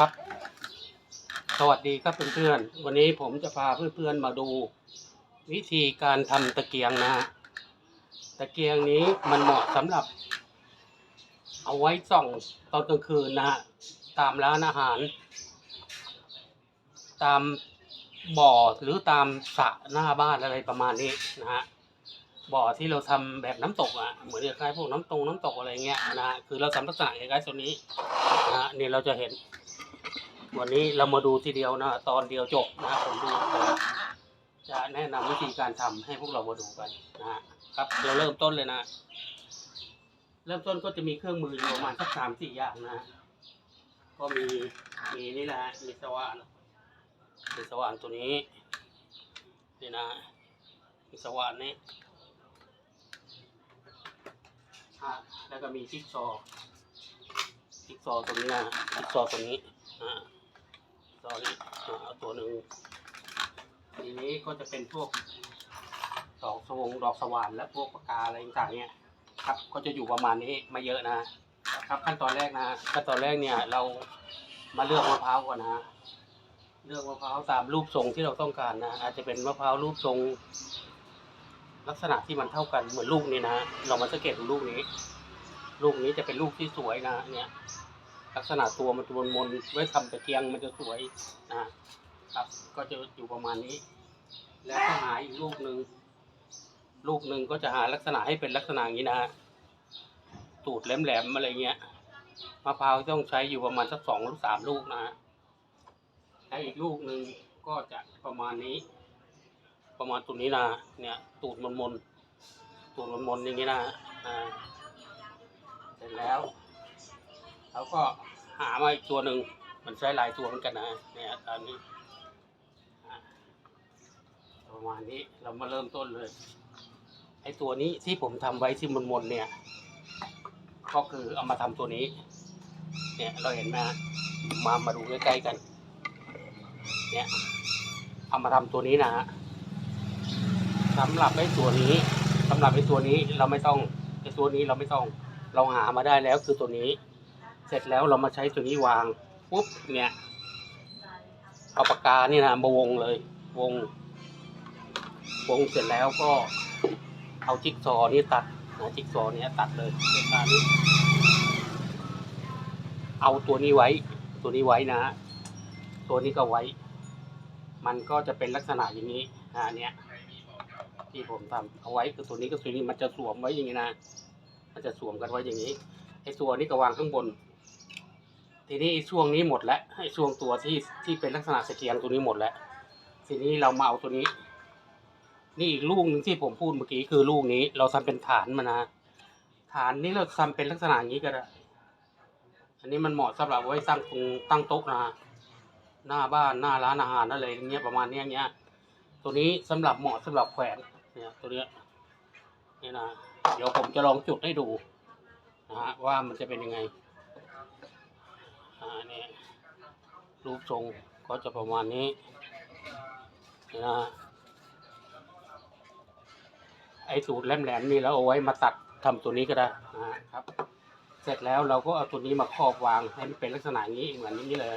ครับ สวัสดีครับเพื่อนๆ วันนี้ผมจะพาเพื่อนๆมาดู วิธีการทำตะเกียงนะฮะ ตะเกียงนี้มันเหมาะสำหรับ เอาไว้ส่องตอนกลางคืนนะฮะ ตามร้านอาหาร ตามบ่อหรือตามสระหน้าบ้านอะไรประมาณนี้นะฮะบ่อที่เราทำแบบน้ำตกอะเหมือนคล้ายพวกน้ำตรงน้ำตกอะไรเงี้ยนะฮะคือเราทำลักษณะคล้ายๆตัวนี้นะฮะนี่เราจะเห็น วันนี้เรามาดูทีเดียวนะ ตอนเดียวจบนะผมดูจะแนะนำวิธีการทำให้พวกเรามาดูกันนะฮะครับเราเริ่มต้นเลยนะ เริ่มต้นก็จะมีเครื่องมืออยู่ประมาณสักสามสี่อย่างนะ ก็มีมีนี่แหละมีสว่านมีสว่านตัวนี้นี่นะมีสว่านนี้อะแล้วก็มีจิ๊กซอว์จิ๊กซอว์ตัวนี้นะจิ๊กซอว์ตัวนี้อ่า ซอว์นี้อ่าเอาตัวหนึ่งทีนี้ก็จะเป็นพวกดอกสวงดอกสว่านและพวกปากกาอะไรต่างๆเนี่ยครับก็จะอยู่ประมาณนี้ไม่เยอะนะครับขั้นตอนแรกนะขั้นตอนแรกเนี่ยเรามาเลือกมะพร้าวก่อนนะเลือกมะพร้าวตามรูปทรงที่เราต้องการนะอาจจะเป็นมะพร้าวรูปทรง ลักษณะที่มันเท่ากันเหมือนลูกนี้นะเรามาสังเกตดูลูกนี้ ลูกนี้จะเป็นลูกที่สวยนะเนี่ย ลักษณะตัวมันจะมนๆไว้ทำตะเกียงมันจะสวยนะครับก็จะอยู่ประมาณนี้ แล้วก็หาอีกลูกหนึ่งลูกหนึ่งก็จะหาลักษณะให้เป็นลักษณะอย่างนี้นะฮะตูดแหลมๆอะไรเงี้ยมะพร้าวต้องใช้อยู่ประมาณสักสองหรือสามลูกนะฮะแล้วอีกลูกหนึ่งก็จะประมาณนี้ ประมาณตัวนี้นะเนี่ยตูดมนๆตูดมนๆอย่างนี้นะอ่าเสร็จแล้ว แล้วก็หามาอีกตัวหนึ่ง มันใช้หลายตัวเหมือนกันนะเนี่ยตอนนี้ประมาณนี้เรามาเริ่มต้นเลย ไอ้ตัวนี้ที่ผมทำไว้ที่มนๆเนี่ย ก็คือเอามาทำตัวนี้ เนี่ยเราเห็นไหมฮะมามาดูใกล้ๆกัน เนี่ยเอามาทำตัวนี้นะฮะสำหรับไอ้ตัวนี้สำหรับไอ้ตัวนี้เราไม่ต้องไอ้ตัวนี้เราไม่ต้อง เราหามาได้แล้วคือตัวนี้ เสร็จแล้วเรามาใช้ตัวนี้วางปุ๊บเนี่ย เอาปากกานี่นะมาวงเลย วง วงเสร็จแล้วก็ เอาจิ๊กซอนี่ตัดนะจิ๊กซอเนี้ยตัดเลยเป็นการนี้เอาตัวนี้ไว้ ตัวนี้ไว้นะ ตัวนี้ก็ไว้ มันก็จะเป็นลักษณะอย่างนี้อ่าเนี้ยที่ผมทำเอาไว้คือตัวนี้กับตัวนี้มันจะสวมไว้อย่างนี้นะ มันจะสวมกันไว้อย่างนี้ไอ้ตัวนี้ก็วางข้างบน ทีนี้ช่วงนี้หมดแล้วไอ้ช่วงตัวที่ที่เป็นลักษณะสเกียงตัวนี้หมดแล้ว ทีนี้เรามาเอาตัวนี้ นี่อีกลูกหนึ่งที่ผมพูดเมื่อกี้คือลูกนี้ เราทำเป็นฐานมานะฐานนี้เราทำเป็นลักษณะอย่างนี้ก็ได้อันนี้มันเหมาะสำหรับไว้ตั้งตรงตั้งโต๊ะนะหน้าบ้านหน้าร้านอาหารอะไรอย่างเงี้ยประมาณเนี้ยเงี้ย ตัวนี้สำหรับเหมาะสำหรับแขวนเนี่ยตัวเนี้ยนี่นะเดี๋ยวผมจะลองจุดให้ดูนะฮะว่ามันจะเป็นยังไง อ่าเนี่ยรูปทรงก็จะประมาณนี้นะไอ้สูตรแหลมๆนี่เราเอาไว้มาตัดทำตัวนี้ก็ได้นะครับ เสร็จแล้วเราก็เอาตัวนี้มาครอบวางให้มันเป็นลักษณะอย่างนี้เหมือนนี้เลย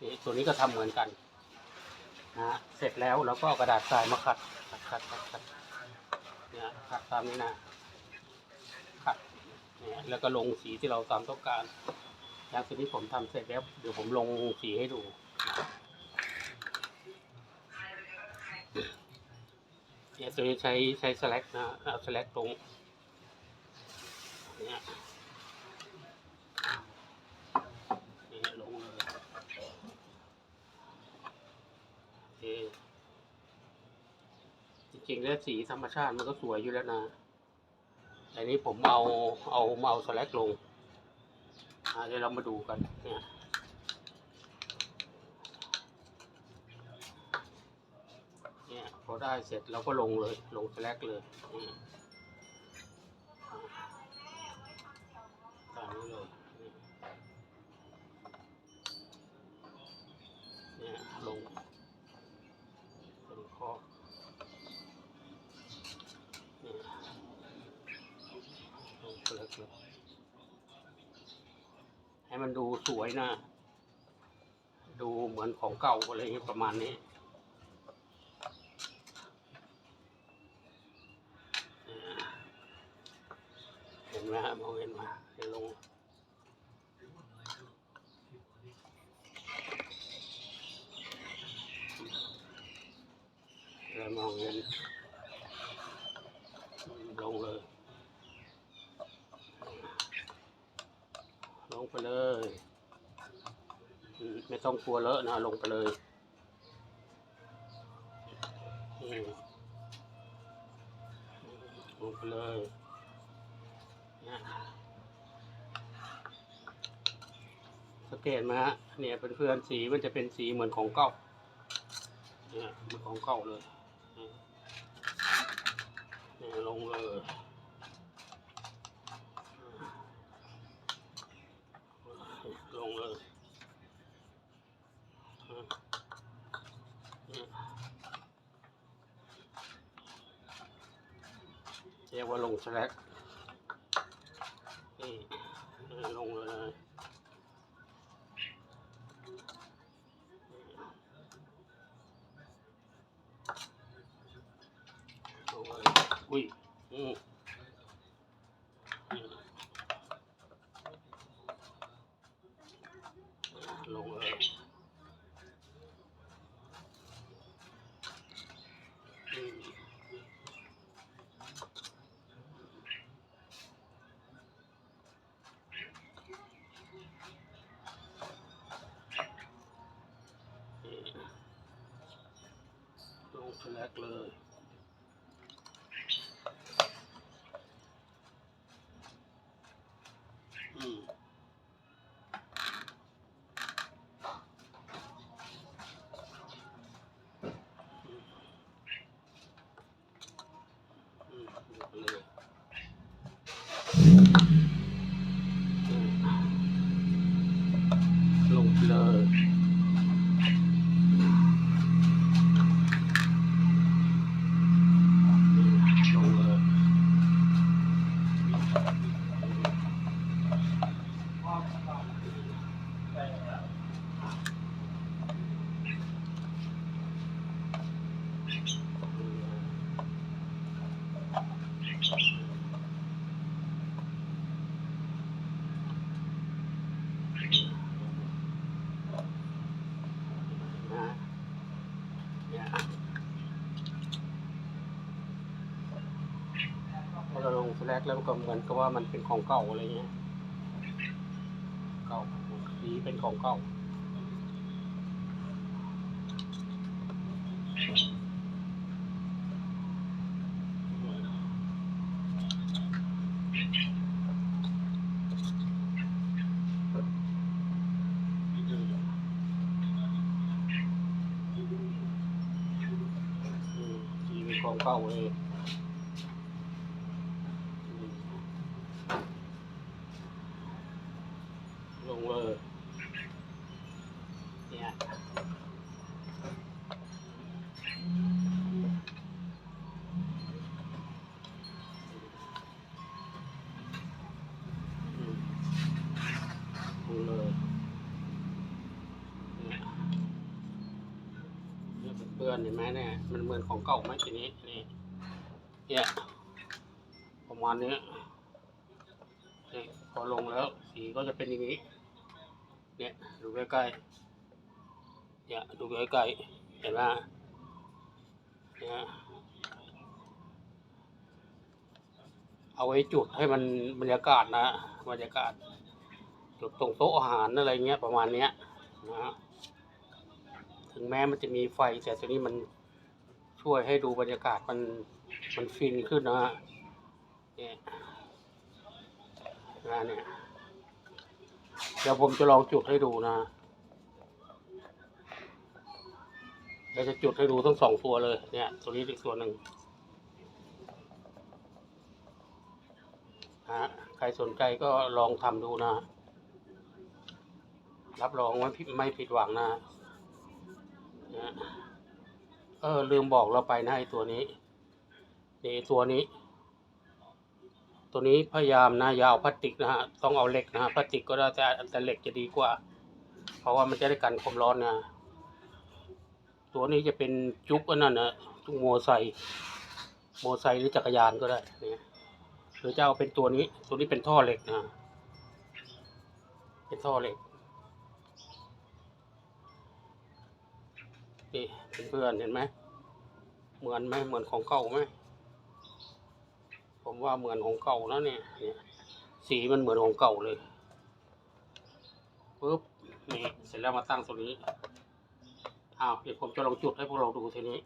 นี่ตัวนี้ก็ทำเหมือนกันนะเสร็จแล้วเราก็เอากระดาษทรายมาขัดขัดขัดขัดขัดเนี่ยขัดตามนี้นะขัดเนี่ยแล้วก็ลงสีที่เราตามต้องการ แล้วทีนี้ผมทำเสร็จแล้วเดี๋ยวผมลงสีให้ดูเนี่ยตัวนี้ใช้ใช้สแลกนะเอาสแลกตรงเนี่ยลงเลยโอเคจริงๆแล้วสีธรรมชาติมันก็สวยอยู่แล้วนะแต่นี้ผมเอาเอาเอาสแลกลง เดี๋ยวเรามาดูกันเนี่ยเนี่ยพอได้เสร็จเราก็ลงเลย ลงสแลกเลยตามนี้เลยเนี่ยลงเป็นข้อเนี่ยลงสแลกเลย ให้มันดูสวยนะ ดูเหมือนของเก่าอะไรเงี้ยประมาณนี้เห็นไหมฮะมองเห็นไหมเห็นลงเรามองเห็นลงเลย ลง ไปเลย ไม่ต้องกลัวเลอะนะลงไปเลยลงไปเลยสังเกตไหมฮะเนี่ยเพื่อนๆสีมันจะเป็นสีเหมือนของเก่าเนี่ยเหมือนของเก่าเลยลงเลยลงเลยอืมเนี่ย เรียกว่าลงสแลกนี่นี่ลงเลย กเลย อืม ราลงสแลกแล้วมันก็เหมือนกับว่ามันเป็นของเก่าอะไรเงี้ย เก่าสีเป็นของเก่าสีเป็นของเก่าเลย อนเห็นไหมเนี่ย มันเหมือนของเก่าไหมทีนี้นี่เนี่ยประมาณนี้นี่พอลงแล้วสีก็จะเป็นอย่างนี้ เนี่ยดูใกล้ๆเนี่ยดูใกล้ๆเห็นไหมเนี่ยเอาไว้จุดให้มันบรรยากาศนะบรรยากาศจุดตรงโต๊ะอาหารอะไรเงี้ยประมาณเนี้ยนะถึ งแม้มันจะมีไฟแต่ตัวนี้มันช่วยให้ดูบรรยากาศมันมันฟินขึ้นนะฮะเนี่ยนะเนี่ยเดี๋ยวผมจะลองจุดให้ดูนะเดี๋ยวจะจุดให้ดูทั้งสองตัวเลย เนี่ย ตัวนี้อีกตัวหนึ่งฮะใครสนใจก็ลองทำดูนะ รับรองว่าไม่ผิดหวังนะ นะเออ ลืมบอกเราไปนะไอตัวนี้นี่ตัวนี้ ตัวนี้พยายามนะอยาเอาพลาสติกนะฮะต้องเอาเหล็กนะฮะพลาสติกก็ได้แต่แต่เหล็กจะดีกว่า เพราะว่ามันจะได้กันความร้อนนะตัวนี้จะเป็นจุกอันนั้นนะจุกโมไซโมไซหรือจักรยานก็ได้เนี่ยหรือจะเอาเป็นตัวนี้ ตัวนี้เป็นท่อเหล็กนะเป็นท่อเหล็ก นี่เพื่อนเห็นไหมเหมือนไหมเหมือนของเก่าไหมผมว่าเหมือนของเก่านะเนี่ยเนี่ยสีมันเหมือนของเก่าเลยปุ๊บนี่เสร็จแล้วมาตั้งตรงนี้อ้าวเดี๋ยวผมจะลองจุดให้พวกเราดูทีนี้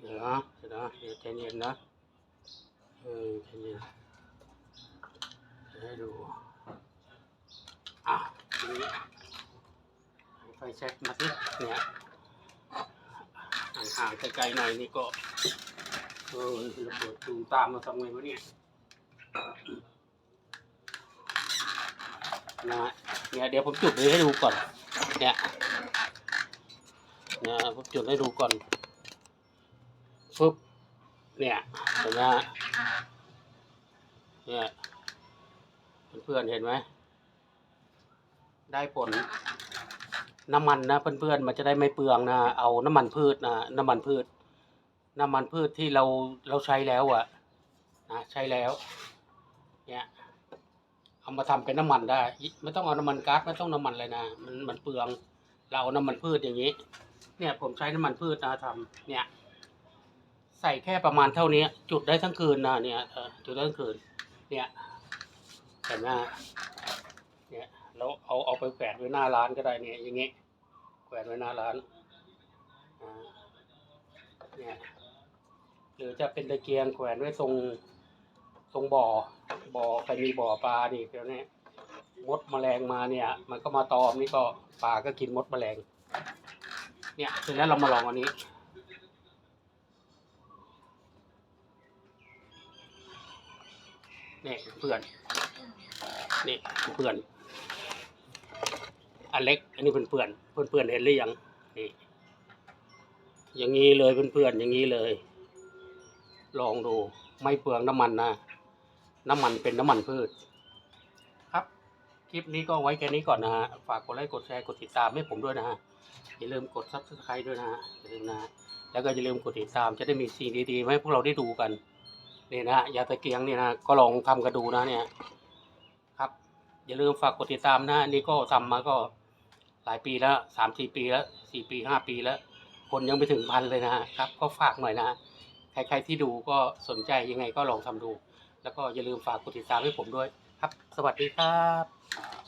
เดี๋ยวนะเดี๋ยวนะเดี๋ยวใจเย็นนะเออใจเย็นให้ดู อะนี้เอาไฟแช็กมาสิเนี่ยห่างๆไกลๆหน่อยนี่ก็เออระเบิดตูมตามมาทำไงวะเนี่ยนะเนี่ยเดี๋ยวผมจุดให้ดูก่อน เนี่ยเนี่ยผมจุดให้ดูก่อนปุ๊บเนี่ยเห็นไหมฮะเนี่ยเพื่อนเห็นไหม ได้ผล น้ำมันนะเพื่อนๆมันจะได้ไม่เปลืองนะ เอาน้ำมันพืชนะน้ำมันพืช น้ำมันพืชที่เราเราใช้แล้วอะนะใช้แล้ว เนี่ยเอามาทำเป็นน้ำมันได้ ไม่ต้องเอาน้ำมันก๊าซไม่ต้องน้ำมันเลยนะมันมันเปลือง เราเอาน้ำมันพืชอย่างนี้ เนี่ยผมใช้น้ำมันพืชนะทำเนี่ย ใส่แค่ประมาณเท่านี้ จุดได้ทั้งคืนนะเนี่ยเออจุดได้ทั้งคืน เนี่ยเห็นไหม ฮะเนี่ยเอาเอาไปแขวนไว้หน้าร้านก็ได้เนี่ยอย่างงี้แขวนไว้หน้าร้านอ่าเนี่ยหรือจะเป็นตะเกียงแขวนไว้ตรงตรงบ่อบ่อใครมีบ่อปลาดิเดี๋ยวนี้มดแมลงมาเนี่ย มันก็มาตอมนี่ก็ปลาก็กินมดแมลง เนี่ยเสร็จแล้วเรามาลองอันนี้นี่เพื่อนนี่เพื่อน อันเล็ก อันนี้เพื่อนเพื่อนเพื่อนเพื่อนเห็นหรือยังนี่อย่างนี้เลยเพื่อนๆอนอย่างนี้เลย ลองดูไม่เปลืองน้ำมันนะน้ำมันเป็นน้ำมันพืช ครับ คลิปนี้ก็ไว้แค่นี้ก่อนนะฮะฝากกดไลค์กดแชร์กดติดตามให้ผมด้วยนะฮะอย่าลืมกดซับสไครต์ด้วยนะฮะอย่าลืมนะฮะแล้วก็อย่าลืมกดติดตามจะได้มีสิ่งดีๆให้พวกเราได้ดูกันนี่นะฮะยาตะเกียงนี่นะก็ลองทำกันดูนะเนี่ย ครับ อย่าลืมฝากกดติดตามนะอันนี่ก็ทำมาก็ ลายปีแล้วสามสี่ปีแล้วสี่ปีห้าปีแล้ว คนยังไม่ถึงพันเลยนะฮะครับ ก็ฝากหน่อยนะฮะใครๆที่ดูก็สนใจยังไงก็ลองทำดู แล้วก็อย่าลืมฝากกดติดตามให้ผมด้วย ครับ สวัสดีครับ